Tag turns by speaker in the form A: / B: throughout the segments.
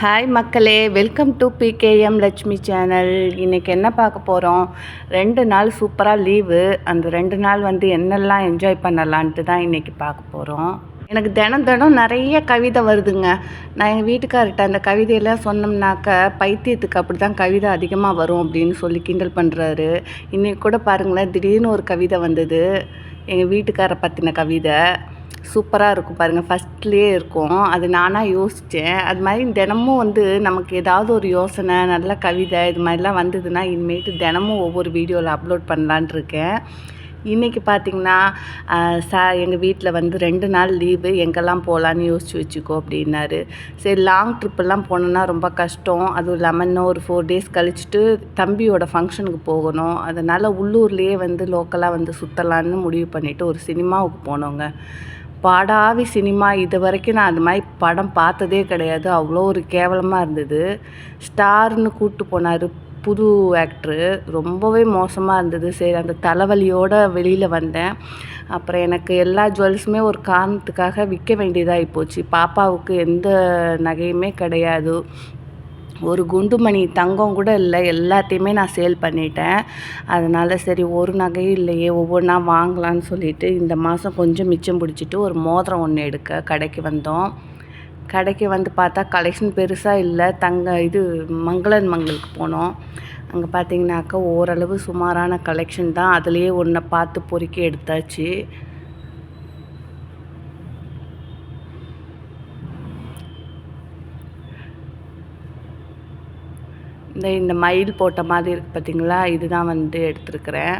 A: Hi மக்களே welcome to PKM Lakshmi channel இன்றைக்கி என்ன பார்க்க போகிறோம் ரெண்டு நாள் சூப்பராக லீவு அந்த ரெண்டு நாள் வந்து என்னெல்லாம் என்ஜாய் பண்ணலான்ட்டு தான் இன்றைக்கி பார்க்க போகிறோம் எனக்கு தினம் தினம் நிறைய கவிதை வருதுங்க. நான் எங்கள் வீட்டுக்கார்ட்ட அந்த கவிதையெல்லாம் சொன்னோம்னாக்க பைத்தியத்துக்கு அப்படி தான் கவிதை அதிகமாக வரும் அப்படின்னு சொல்லி கிண்டல் பண்ணுறாரு இன்றைக்கி கூட பாருங்களேன் திடீர்னு ஒரு கவிதை வந்தது. எங்கள் வீட்டுக்காரை பற்றின கவிதை. சூப்பராக இருக்கும் பாருங்கள் ஃபஸ்ட்லேயே இருக்கும். அது நானாக யோசித்தேன் அது மாதிரி தினமும் வந்து நமக்கு ஏதாவது ஒரு யோசனை நல்ல கவிதை இது மாதிரிலாம் வந்ததுன்னா இனிமேட்டு தினமும் ஒவ்வொரு வீடியோவில் அப்லோட் பண்ணலான் இருக்கேன். இன்றைக்கி பார்த்திங்கன்னா சா எங்கள் வீட்டில் வந்து ரெண்டு நாள் லீவு எங்கெல்லாம் போகலான்னு யோசிச்சு வச்சுக்கோ அப்படின்னாரு. சரி லாங் ட்ரிப்பெல்லாம் போனோன்னா ரொம்ப கஷ்டம். அதுவும் இல்லாமல் இன்னும் ஒரு ஃபோர் டேஸ் கழிச்சுட்டு தம்பியோட ஃபங்க்ஷனுக்கு போகணும். அதனால் உள்ளூர்லேயே வந்து லோக்கலாக வந்து சுற்றலான்னு முடிவு பண்ணிவிட்டு ஒரு சினிமாவுக்கு போனோங்க. பாடாவி சினிமா இது வரைக்கும் நான் அந்த மாதிரி படம் பார்த்ததே கிடையாது. அவ்வளோ ஒரு கேவலமாக இருந்தது. ஸ்டார்னு கூப்பிட்டு போனார் புது ஆக்ட்ரு ரொம்பவே மோசமாக இருந்தது. சரி அந்த தலைவலியோடு வெளியில் வந்தேன். அப்புறம் எனக்கு எல்லா ஜுவல்ஸுமே ஒரு காரணத்துக்காக விற்க வேண்டியதாக போச்சு. பாப்பாவுக்கு எந்த நகையுமே கிடையாது. ஒரு குண்டுமணி தங்கம் கூட இல்லை. எல்லாத்தையுமே நான் சேல் பண்ணிட்டேன். அதனால் சரி ஒரு நகையும் இல்லையே ஒவ்வொன்றா வாங்கலான்னு சொல்லிட்டு இந்த மாதம் கொஞ்சம் மிச்சம் பிடிச்சிட்டு ஒரு மோதிரம் ஒன்று எடுக்க கடைக்கு வந்தோம். கடைக்கு வந்து பார்த்தா கலெக்ஷன் பெருசாக இல்லை. தங்க இது மங்களன் மங்களுக்கு போனோம். அங்கே பார்த்தீங்கன்னாக்கா ஓரளவு சுமாரான கலெக்ஷன் தான். அதுலேயே ஒன்றை பார்த்து பொறுக்கி எடுத்தாச்சு. இந்த இந்த மயில் போட்ட மாதிரி இருக்குது பார்த்தீங்களா இதுதான் வந்து எடுத்துருக்குறேன்.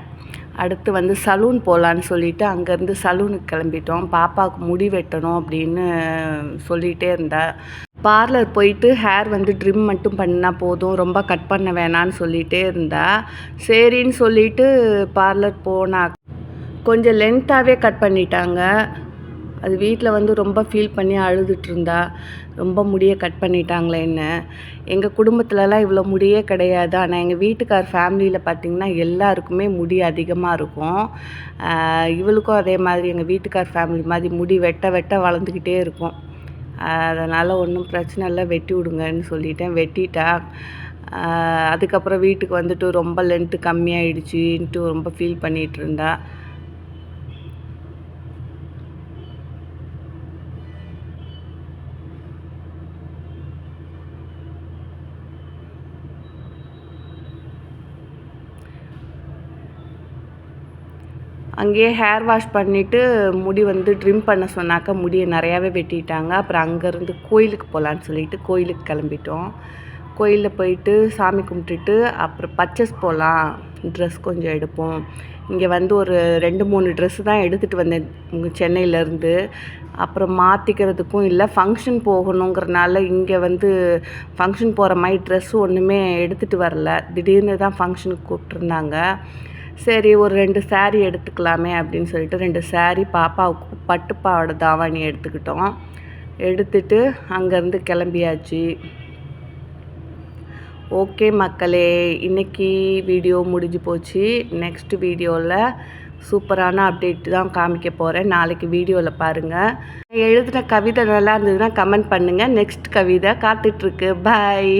A: அடுத்து வந்து சலூன் போகலான்னு சொல்லிவிட்டு அங்கேருந்து சலூனுக்கு கிளம்பிட்டோம். பாப்பாவுக்கு முடி வெட்டணும் அப்படின்னு சொல்லிகிட்டே இருந்தேன் பார்லர் போயிட்டு ஹேர் வந்து ட்ரிம் மட்டும் பண்ணால் போதும் ரொம்ப கட் பண்ண வேணான்னு சொல்லிகிட்டே இருந்தா. சரின்னு சொல்லிவிட்டு பார்லர் போனா கொஞ்சம் லென்த்தாகவே கட் பண்ணிட்டாங்க. அது வீட்டில் வந்து ரொம்ப ஃபீல் பண்ணி அழுதுட்டு இருந்தா ரொம்ப முடியை கட் பண்ணிட்டாங்களே என்ன? எங்கள் குடும்பத்துலலாம் இவ்வளோ முடியே கிடையாது. ஆனால் எங்கள் வீட்டுக்கார் ஃபேமிலியில் பார்த்திங்கன்னா எல்லாருக்குமே முடி அதிகமாக இருக்கும். இவளுக்கும் அதே மாதிரி எங்கள் வீட்டுக்கார் ஃபேமிலி மாதிரி முடி வெட்ட வெட்ட வளர்ந்துக்கிட்டே இருக்கும். அதனால் ஒன்றும் பிரச்சனை இல்லை வெட்டி விடுங்கன்னு சொல்லிட்டேன். வெட்டிட்டா அதுக்கப்புறம் வீட்டுக்கு வந்துட்டு ரொம்ப லென்த்து கம்மியாயிடுச்சுன்ட்டு ரொம்ப ஃபீல் பண்ணிகிட்டு இருந்தா அங்கேயே ஹேர் வாஷ் பண்ணிவிட்டு முடி வந்து ட்ரிம் பண்ண சொன்னாக்கா முடியை நிறையாவே வெட்டிட்டாங்க. அப்புறம் அங்கேருந்து கோயிலுக்கு போகலான்னு சொல்லிட்டு கோயிலுக்கு கிளம்பிட்டோம். கோயிலில் போயிட்டு சாமி கும்பிட்டுட்டு அப்புறம் பர்ச்சேஸ் போகலாம். ட்ரெஸ் கொஞ்சம் எடுப்போம். இங்கே வந்து ஒரு ரெண்டு மூணு ட்ரெஸ்ஸு தான் எடுத்துகிட்டு வந்தேன் சென்னையிலேருந்து. அப்புறம் மாற்றிக்கிறதுக்கும் இல்லை ஃபங்க்ஷன் போகணுங்கிறனால இங்கே வந்து ஃபங்க்ஷன் போகிற மாதிரி ட்ரெஸ்ஸு ஒன்றுமே எடுத்துகிட்டு வரல. திடீர்னு தான் ஃபங்க்ஷனுக்கு கூப்பிட்ருந்தாங்க சரி ஒரு ரெண்டு சேரீ எடுத்துக்கலாமே அப்படின்னு சொல்லிட்டு ரெண்டு சேரீ பாப்பாவுக்கு பட்டுப்பாவோட தாவாணி எடுத்துக்கிட்டோம். எடுத்துட்டு அங்கேருந்து கிளம்பியாச்சு. ஓகே மக்களே இன்றைக்கி வீடியோ முடிஞ்சு போச்சு. நெக்ஸ்ட் வீடியோவில் சூப்பரான அப்டேட் தான் காமிக்க போகிறேன் நாளைக்கு வீடியோவில் பாருங்கள் எழுதின கவிதை நல்லா இருந்ததுன்னா கமெண்ட் பண்ணுங்கள் நெக்ஸ்ட் கவிதை காத்துட்ருக்கு பாய்